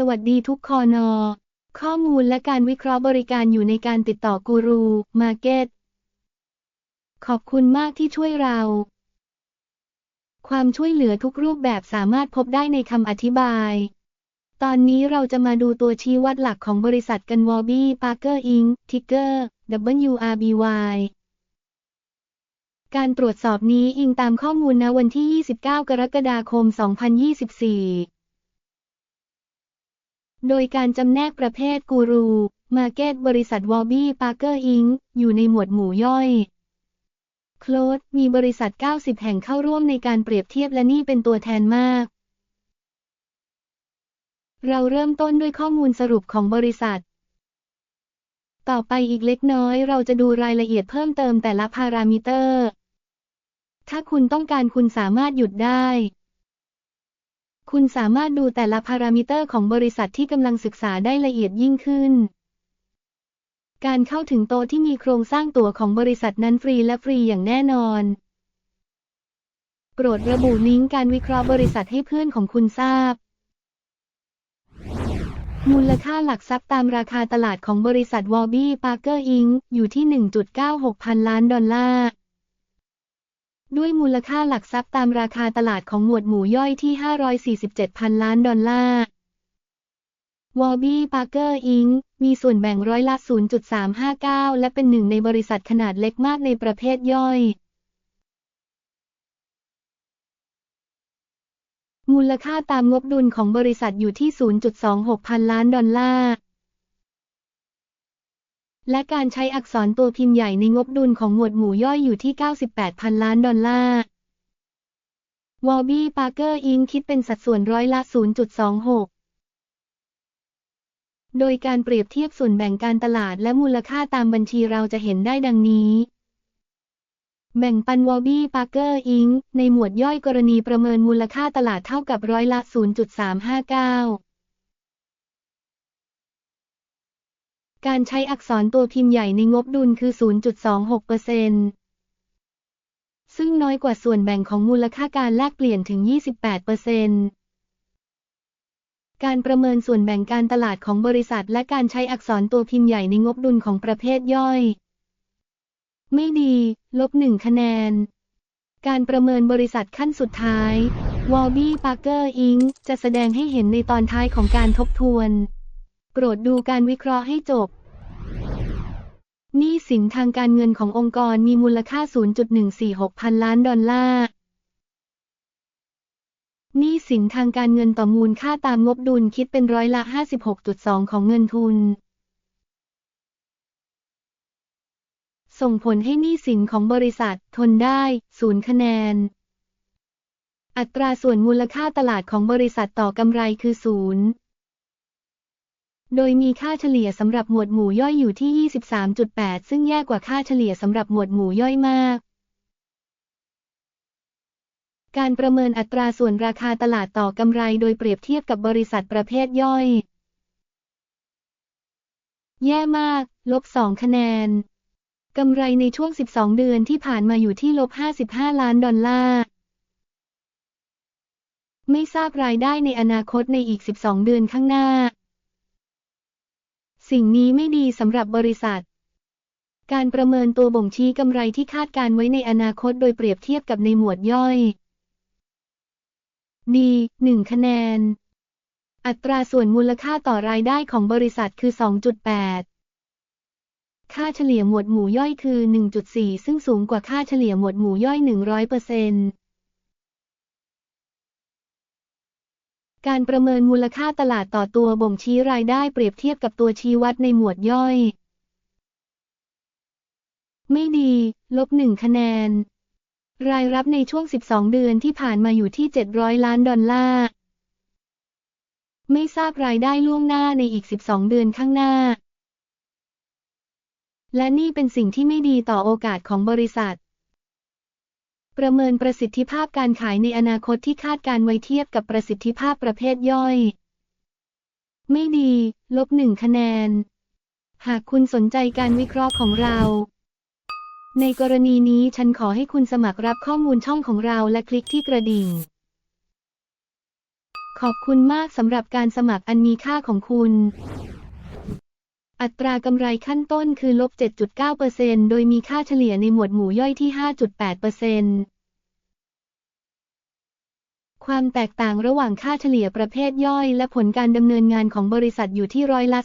สวัสดีทุกคอนอ ข้อมูลและการวิเคราะห์บริการอยู่ในการติดต่อกูรูมาเก็ตขอบคุณมากที่ช่วยเรา ความช่วยเหลือทุกรูปแบบสามารถพบได้ในคำอธิบาย ตอนนี้เราจะมาดูตัวชี้วัดหลักของบริษัทกันวอร์บี้ปาร์เกอร์อิงทิกเกอร์ WRBY การตรวจสอบนี้อิงตามข้อมูลณวันที่ 29 กรกฎาคม 2024 โดยการจำแนกประเภทกูรู มาเก็ตบริษัทวอลบี้ปาร์เกอร์อิงอยู่ในหมวดหมู่ย่อยโคลดมีบริษัท 90 แห่งเข้าร่วมในการเปรียบเทียบและนี่เป็นตัวแทนมาก เราเริ่มต้นด้วยข้อมูลสรุปของบริษัท ต่อไปอีกเล็กน้อย เราจะดูรายละเอียดเพิ่มเติมแต่ละพารามิเตอร์ ถ้าคุณต้องการคุณสามารถหยุดได้ คุณสามารถดูแต่ละพารามิเตอร์ของบริษัทที่กำลังศึกษาได้ละเอียดยิ่งขึ้น การเข้าถึงโตะที่มีโครงสร้างตั๋วของบริษัทนั้นฟรีและฟรีอย่างแน่นอน โปรดระบุลิงก์การวิเคราะห์บริษัทให้เพื่อนของคุณทราบ มูลค่าหลักทรัพย์ตามราคาตลาดของบริษัทวอลบี้ปาร์เกอร์อิงอยู่ที่ 1.96 พันล้านดอลลาร์ ด้วยมูลค่าหลักทรัพย์ตามราคาตลาดของหมวดหมู่ย่อยที่ 547พันล้านดอลลาร์วอลบี้ปาร์เกอร์อิงมีส่วนแบ่งร้อยละ 0.359 และเป็นหนึ่งในบริษัทขนาดเล็กมากในประเภทย่อย มูลค่าตามงบดุลของบริษัทอยู่ที่ 0.26 พันล้านดอลลาร์ และการใช้อักษรตัวพิมพ์ใหญ่ในงบดุลของหมวดหมู่ย่อยอยู่ที่ 98 พันล้านดอลลาร์ วอลบี้ปาร์เกอร์อิงคิดเป็นสัดส่วนร้อยละ 0.26 โดยการเปรียบเทียบส่วนแบ่งการตลาดและมูลค่าตามบัญชีเราจะเห็นได้ดังนี้ แบ่งปันวอลบี้ปาร์เกอร์อิงในหมวดย่อยกรณีประเมินมูลค่าตลาดเท่ากับร้อยละ 0.359 การใช้อักษรตัวพิมพ์ใหญ่ในงบดุลคือ 0.26%ซึ่งน้อยกว่าส่วนแบ่งของมูลค่าการแลกเปลี่ยนถึง 28%การประเมินส่วนแบ่งการตลาดของบริษัท และการใช้อักษรตัวพิมพ์ใหญ่ในงบดุลของประเภทย่อย ไม่ดี ลบหนึ่งคะแนน การประเมินบริษัทขั้นสุดท้ายวอลบี้ปาร์เกอร์อิงจะแสดงให้เห็นในตอนท้ายของการทบทวน โปรดดูการวิเคราะห์ให้จบหนี้สินทางการเงินขององค์กรมีมูลค่า 0.146 พันล้านดอลลาร์หนี้สินทางการเงินต่อมูลค่าตามงบดุลคิดเป็นร้อยละ 56.2 ของเงินทุน ส่งผลให้หนี้สินของบริษัททนได้ศูนย์คะแนน อัตราส่วนมูลค่าตลาดของบริษัทต่อกำไรคือศูนย์ โดยมีค่าเฉลี่ยสำหรับหมวดหมู่ย่อยอยู่ที่ 23.8 ซึ่งแย่กว่าค่าเฉลี่ยสำหรับหมวดหมู่ย่อยมาก การประเมินอัตราส่วนราคาตลาดต่อกำไรโดยเปรียบเทียบกับบริษัทประเภทย่อย แย่มาก ลบ 2 คะแนน กำไรในช่วง 12 เดือนที่ผ่านมาอยู่ที่ลบ 55 ล้านดอลลาร์ไม่ทราบรายได้ในอนาคตในอีก 12 เดือนข้างหน้า สิ่งนี้ไม่ดีสำหรับบริษัท การประเมินตัวบ่งชี้กำไรที่คาดการไว้ในอนาคตโดยเปรียบเทียบกับในหมวดย่อยดี1คะแนน อัตราส่วนมูลค่าต่อรายได้ของบริษัทคือ 2.8ค่าเฉลี่ยหมวดหมู่ย่อยคือ 1.4 ซึ่งสูงกว่าค่าเฉลี่ยหมวดหมู่ย่อย 100% การประเมินมูลค่าตลาดต่อตัวบ่งชี้รายได้เปรียบเทียบกับตัวชี้วัดในหมวดย่อย ไม่ดี ลบ1คะแนน รายรับในช่วง 12 เดือนที่ผ่านมาอยู่ที่ 700 ล้านดอลลาร์ ไม่ทราบรายได้ล่วงหน้าในอีก 12 เดือนข้างหน้า และนี่เป็นสิ่งที่ไม่ดีต่อโอกาสของบริษัท ประเมินประสิทธิภาพการขายในอนาคตที่คาดการไว้เทียบกับประสิทธิภาพประเภทย่อย ไม่ดี ลบ1คะแนน หากคุณสนใจการวิเคราะห์ของเรา ในกรณีนี้ฉันขอให้คุณสมัครรับข้อมูลช่องของเราและคลิกที่กระดิ่ง ขอบคุณมากสำหรับการสมัครอันมีค่าของคุณ อัตรากำไรขั้นต้นคือลบ 7.9%โดยมีค่าเฉลี่ยในหมวดหมู่ย่อยที่ 5.8%ความแตกต่างระหว่างค่าเฉลี่ยประเภทย่อยและผลการดำเนินงานของบริษัทอยู่ที่ร้อยละ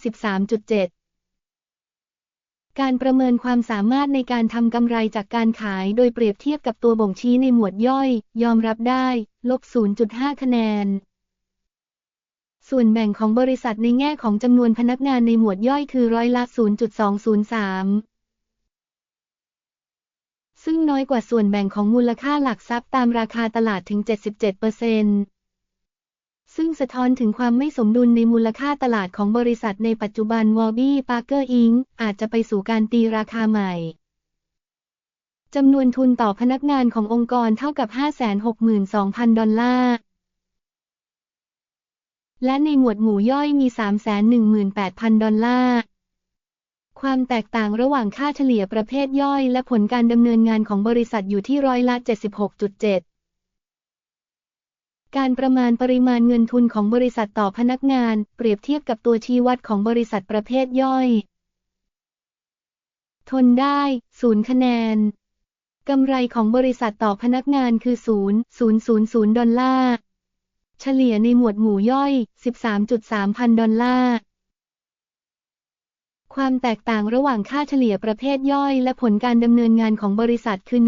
13.7 การประเมินความสามารถในการทำกำไรจากการขายโดยเปรียบเทียบกับตัวบ่งชี้ในหมวดย่อย ยอมรับได้ ลบ 0.5 คะแนน ส่วนแบ่งของบริษัทในแง่ของจำนวนพนักงานในหมวดย่อยคือร้อยละ 0.203ซึ่งน้อยกว่าส่วนแบ่งของมูลค่าหลักทรัพย์ตามราคาตลาดถึง 77%ซึ่งสะท้อนถึงความไม่สมดุลในมูลค่าตลาดของบริษัทในปัจจุบันวอลบี้ปาร์เกอร์อิงอาจจะไปสู่การตีราคาใหม่ จำนวนทุนต่อพนักงานขององค์กรเท่ากับ 562,000 ดอลลาร์ และในหมวดหมู่ย่อยมี 318,000 ดอลลาร์ ความแตกต่างระหว่างค่าเฉลี่ยประเภทย่อยและผลการดำเนินงานของบริษัทอยู่ที่ร้อยละ 76.7การประมาณปริมาณเงินทุนของบริษัทต่อพนักงาน เปรียบเทียบกับตัวชี้วัดของบริษัทประเภทย่อย ทนได้ 0 คะแนน กำไรของบริษัทต่อพนักงานคือ 0 000 ดอลลาร์ เฉลี่ยในหมวดหมู่ย่อย 13.3 พันดอลลาร์ ความแตกต่างระหว่างค่าเฉลี่ยประเภทย่อย และผลการดำเนินงานของบริษัทคือ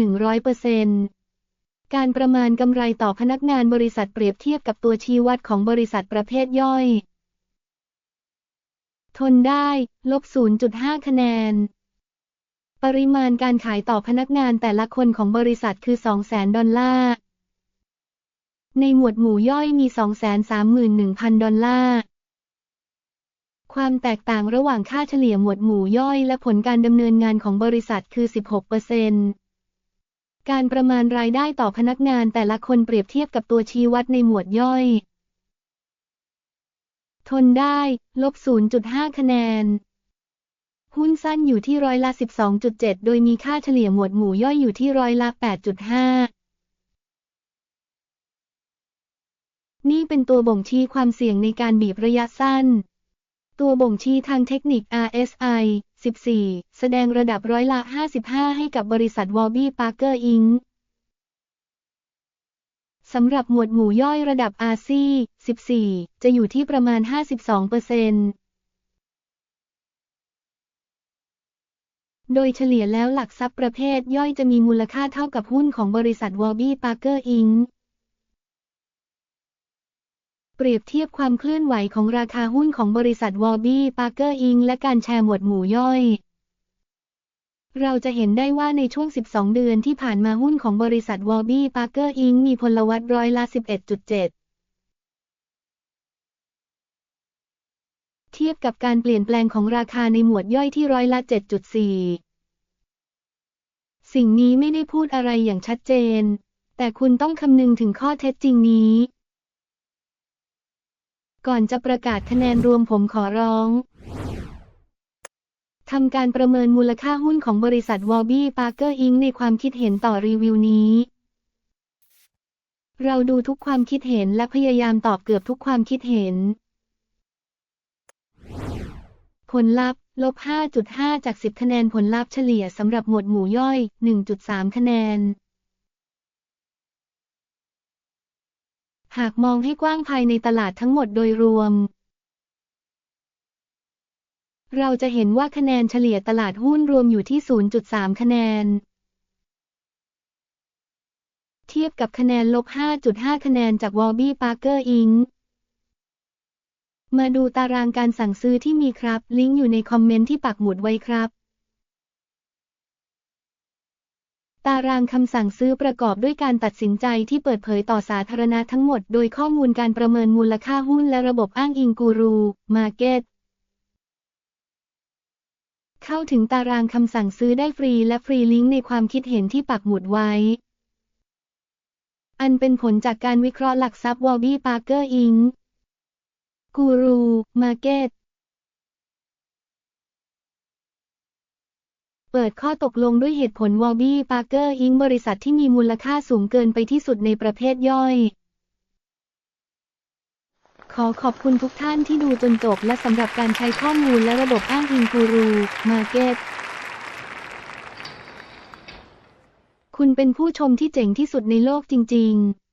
100%การประมาณกำไรต่อพนักงานบริษัทเปรียบเทียบกับตัวชี้วัดของบริษัทประเภทย่อย ทนได้ ลบ 0.5 คะแนน ปริมาณการขายต่อพนักงานแต่ละคนของบริษัทคือ 200,000 ดอลลาร์ ในหมวดหมู่ย่อยมี 231,000 ดอลลาร์ ความแตกต่างระหว่างค่าเฉลี่ยหมวดหมู่ย่อยและผลการดำเนินงานของบริษัทคือ 16%การประมาณรายได้ต่อพนักงานแต่ละคนเปรียบเทียบกับตัวชี้วัดในหมวดย่อย ทนได้ ลบ 0.5 คะแนน หุ้นสั้นอยู่ที่ร้อยละ 12.7 โดยมีค่าเฉลี่ยหมวดหมู่ย่อยอยู่ที่ร้อยละ 8.5 นี่เป็นตัวบ่งชี้ความเสี่ยงในการบีบระยะสั้น ตัวบ่งชี้ทางเทคนิค RSI 14 แสดงระดับร้อยละ 55 ให้กับบริษัทวอลบี้ปาร์เกอร์อิงสำหรับหมวดหมู่ย่อยระดับ RC 14 จะอยู่ที่ประมาณ 52%โดยเฉลี่ยแล้วหลักทรัพย์ประเภทย่อยจะมีมูลค่าเท่ากับหุ้นของบริษัทวอลบี้ปาร์เกอร์อิง เปรียบเทียบความเคลื่อนไหวของราคาหุ้นของบริษัทวอลบี้ปาร์เกอร์อิงและการแชร์หมวดหมู่ย่อย เราจะเห็นได้ว่าในช่วง 12 เดือนที่ผ่านมาหุ้นของบริษัทวอลบี้ปาร์เกอร์อิงมีพลวัตร้อยละ 11.7เทียบกับการเปลี่ยนแปลงของราคาในหมวดย่อยที่ร้อยละ 7.4 สิ่งนี้ไม่ได้พูดอะไรอย่างชัดเจน แต่คุณต้องคำนึงถึงข้อเท็จจริงนี้ ก่อนจะประกาศคะแนนรวมผมขอร้องทำการประเมินมูลค่าหุ้นของบริษัทวอลบี้ปาร์เกอร์อิงในความคิดเห็นต่อรีวิวนี้ เราดูทุกความคิดเห็นและพยายามตอบเกือบทุกความคิดเห็น ผลลัพธ์ ลบ 5.5 จาก 10 คะแนนผลลัพธ์เฉลี่ยสำหรับหมวดหมู่ย่อย 1.3 คะแนน หากมองให้กว้างภายในตลาดทั้งหมดโดยรวม เราจะเห็นว่าคะแนนเฉลี่ยตลาดหุ้นรวมอยู่ที่ 0.3 คะแนน เทียบกับคะแนนลบ 5.5 คะแนนจากวอลบี้ปาร์เกอร์อิงมาดูตารางการสั่งซื้อที่มีครับ ลิงก์อยู่ในคอมเมนต์ที่ปักหมุดไว้ครับ ตารางคำสั่งซื้อประกอบด้วยการตัดสินใจที่เปิดเผยต่อสาธารณะทั้งหมด โดยข้อมูลการประเมินมูลค่าหุ้นและระบบอ้างอิงกูรู มาเก็ต เข้าถึงตารางคำสั่งซื้อได้ฟรีและฟรีลิงก์ในความคิดเห็นที่ปักหมุดไว้ อันเป็นผลจากการวิเคราะห์หลักทรัพย์วอลบี้ปาร์เกอร์อิงกูรู มาเก็ต เปิดข้อตกลงด้วยเหตุผลวอลบี้ปาร์เกอร์อิงบริษัทที่มีมูลค่าสูงเกินไปที่สุดในประเภทย่อย ขอขอบคุณทุกท่านที่ดูจนจบและสำหรับการใช้ข้อมูลและระบบอ้างอิงกูรูมาเก็ตคุณเป็นผู้ชมที่เจ๋งที่สุดในโลกจริง ๆ